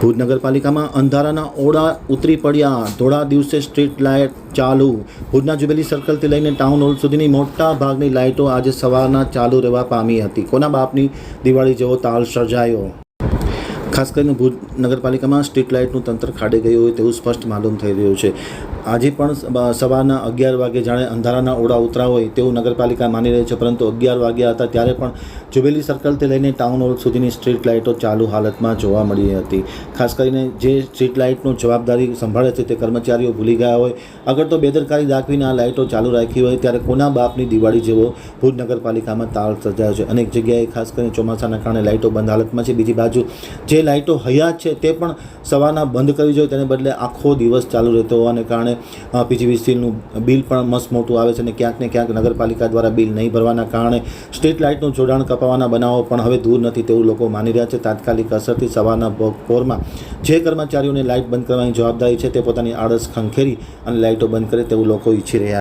ભુજ નગરપાલિકામાં અંધારાના ઓળા ઉતરી પડ્યા. થોડા દિવસે સ્ટ્રીટ લાઇટ ચાલુ. ભુજના જુબેલી સર્કલથી લઈને ટાઉન હોલ સુધીની મોટા ભાગની લાઇટો આજે સવારના ચાલુ રહેવા પામી હતી. કોના બાપની દિવાળી જેવો તાલ સર્જાયો? ખાસ કરીને ભુજ નગરપાલિકામાં સ્ટ્રીટ લાઇટનું તંત્ર ખાડે ગયું હોય તેવું સ્પષ્ટ માલુમ થઈ રહ્યું છે. આજે પણ સવારના અગિયાર વાગે જાણે અંધારાના ઓડા ઉતરા હોય તેવું નગરપાલિકા માની રહી છે, પરંતુ અગિયાર વાગ્યા હતા ત્યારે પણ જુબેલી સર્કલથી લઈને ટાઉન હોલ સુધીની સ્ટ્રીટ લાઇટો ચાલુ હાલતમાં જોવા મળી હતી. ખાસ કરીને જે સ્ટ્રીટ લાઇટનું જવાબદારી સંભાળે છે તે કર્મચારીઓ ભૂલી ગયા હોય. અગર તો બેદરકારી દાખવીને આ લાઇટો ચાલુ રાખી હોય ત્યારે કોના બાપની દિવાળી જેવો ભુજ નગરપાલિકામાં તાળ સર્જાયો છે. અનેક જગ્યાએ ખાસ કરીને ચોમાસાના કારણે લાઇટો બંધ હાલતમાં છે. બીજી બાજુ જે લાઇટો હયાત છે તે પણ સવારના બંધ કરવી જોઈએ. તેને બદલે આખો દિવસ ચાલુ રહેતો હોવાને કારણે પીજીવીસીનું બિલ પણ મસ્ત મોટું આવે છે અને ક્યાંક ને ક્યાંક નગરપાલિકા દ્વારા બિલ નહીં ભરવાના કારણે સ્ટ્રીટ લાઇટનું જોડાણ કપાવવાના બનાવો પણ હવે દૂર નથી તેવું લોકો માની રહ્યા છે. તાત્કાલિક અસરથી સવારના બપોરમાં જે કર્મચારીઓને લાઇટ બંધ કરવાની જવાબદારી છે તે પોતાની આળસ ખંખેરી અને લાઇટો બંધ કરે તેવું લોકો ઈચ્છી રહ્યા